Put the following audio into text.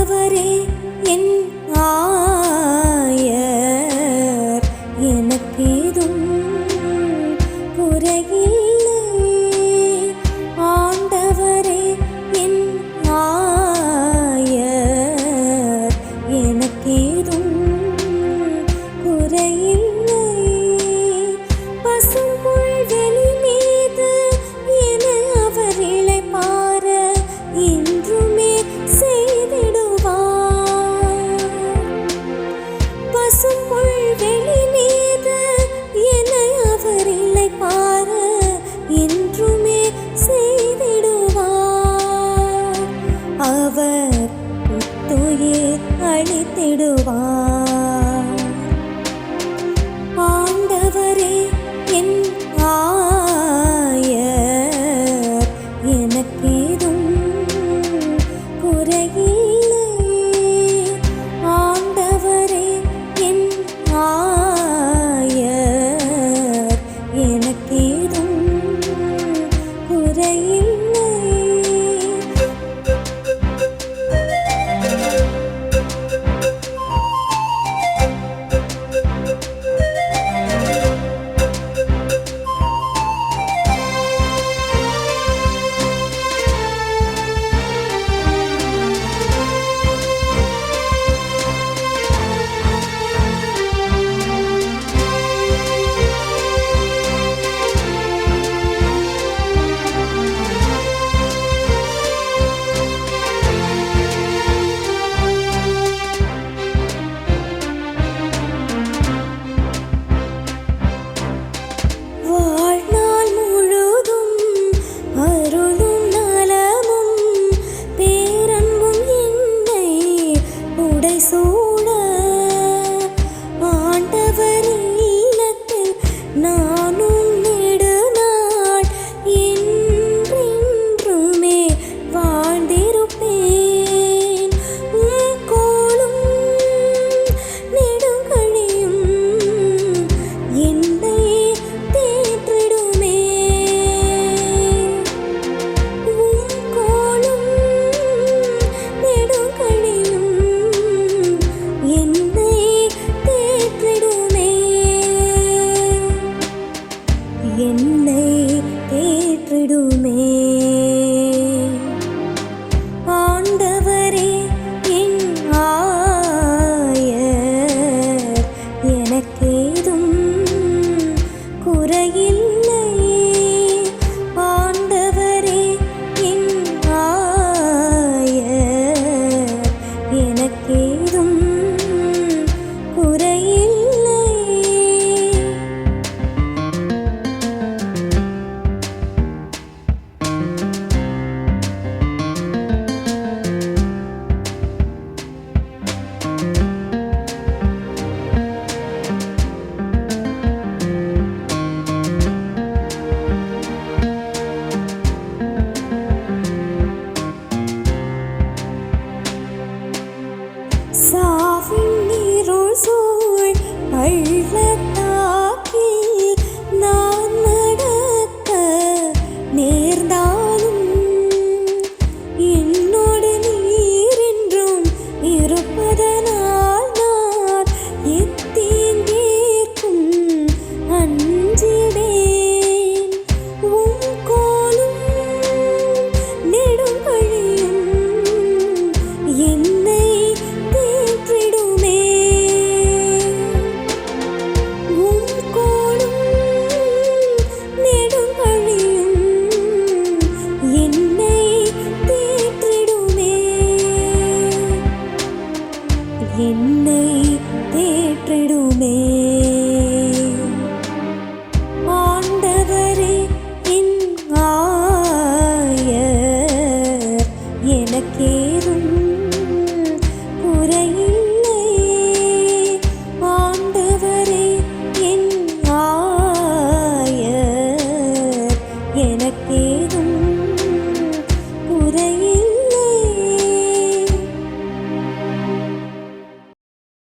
ஆண்டவரே என் ஆ புத்துயிர் அழித்திடுவார். ஆண்டவரே என் না என்னை தேற்றிடுமே.